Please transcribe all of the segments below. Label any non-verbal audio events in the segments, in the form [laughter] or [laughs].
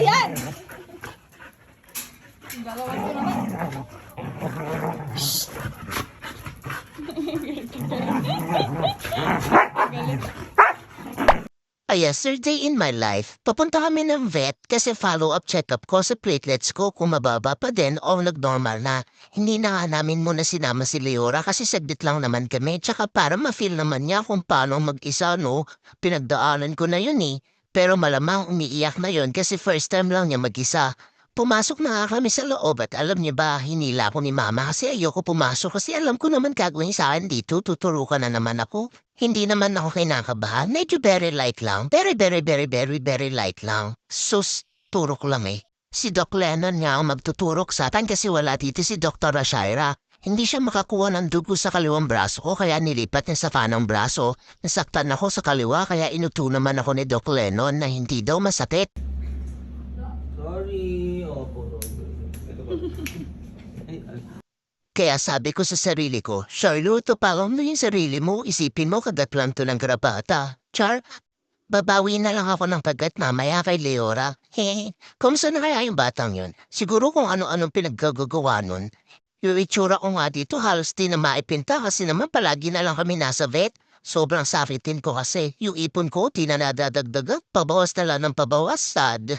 yan? Galawan ko naman. A yesterday in my life, papunta kami ng vet kasi follow-up check-up ko sa platelets ko kung mababa pa din o nag-normal na. Hindi na nga namin muna sinama si Leora kasi saglit lang naman kami tsaka para ma-feel naman niya kung paano mag-isa no. Pinagdaanan ko na yun eh. Pero malamang umiiyak na yun kasi first time lang niya mag-isa. Pumasok na kami sa loob at alam niya ba, hinila ko ni mama kasi ayoko pumasok kasi alam ko naman gagawin sa akin dito, tuturukan na naman ako. Hindi naman ako kinakabahan, medyo very light lang, very very very very very light lang. Sus, turok lang eh. Si Doc Lennon nga ang magtuturok sa atin kasi wala dito si Dr. Ashaira. Hindi siya makakuha ng dugo sa kaliwang braso ko kaya nilipat niya sa kanang braso. Nasaktan ako sa kaliwa kaya inuto naman ako ni Doc Lennon na hindi daw masakit. Sorry. Opo. Kaya sabi ko sa sarili ko, Charlotte, pagam mo yung sarili mo, isipin mo kagat lang to ng grabata. Char, babawi na lang ako ng pagat mamaya kay Leora. [laughs] Hehe, kumusta na kaya yung batang yun? Siguro kung ano-anong pinaggagawa nun. Yung itsura ko nga dito, halos di na maipinta kasi naman palagi na lang kami nasa vet. Sobrang sakitin ko kasi. Yung ipon ko, di na nadadagdagan. Pabawas na lang ng pabawas, sad. [laughs]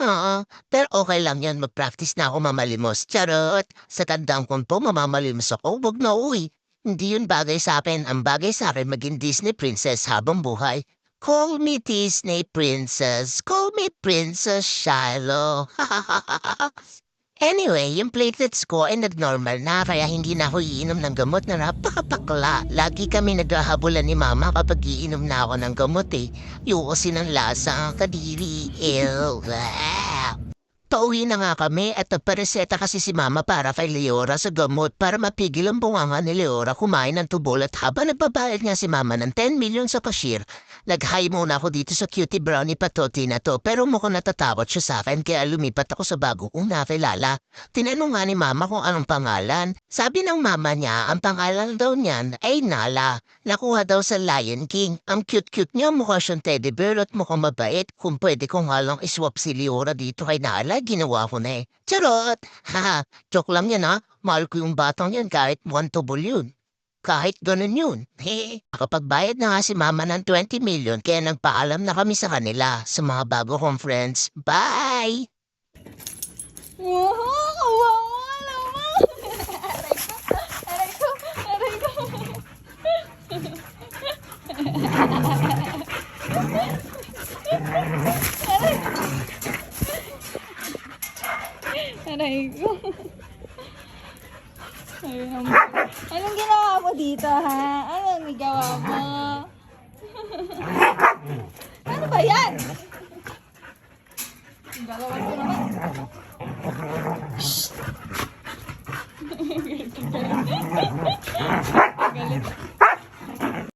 Ha, pero okay lang yan. Mag-practice na ako mamalimos. Charot! Sa tandang ko po, mamamalimos ako. Huwag na uwi. Hindi yun bagay sa akin. Ang bagay sa akin maging Disney princess habang buhay. Call me Disney princess. Call me Princess Shiloh. [laughs] Anyway, yung platelets ko ay nag-normal na kaya hindi na ako iinom ng gamot na napakapakla. Lagi kami naghahabulan ni mama kapag iinom na ako ng gamot eh. Yukosin ang lasa ang kadiri. Ew. [laughs] Pauwi na nga kami at nagpareseta kasi si mama para kay Leora sa gamot para mapigil ang bunganga ni Leora kumain ng tubol at habang nagbabayad nga si mama ng 10 million sa cashier, nag-hi muna ako dito sa cutie brownie patoti na to pero mukhang natatakot siya sa akin kaya lumipat ako sa bago kong nakilala. Tinanong nga ni mama kung anong pangalan. Sabi ng mama niya ang pangalan daw niyan ay Nala. Nakuha daw sa Lion King. Ang cute-cute niya mukha siyang teddy bear at mukhang mabait. Kung pwede ko nga lang iswap si Leora dito kay Nala, ginawa ko na eh. Charot! [laughs] Haha, joke lang yan ha. Mahal ko yung batang yan kahit one tubol yun. Kahit ganun yun. [laughs] He, nakapagbayad na nga si mama ng 20 million kaya nagpaalam na kami sa kanila sa mga bago kong friends. Bye! Wow, kawawa naman. Aray ko, aray ko, aray ko. Aray ko. Ko. Anong ginawa mo dito, ha? Anong nagawa mo? ano ba yan? Galawan ko naman.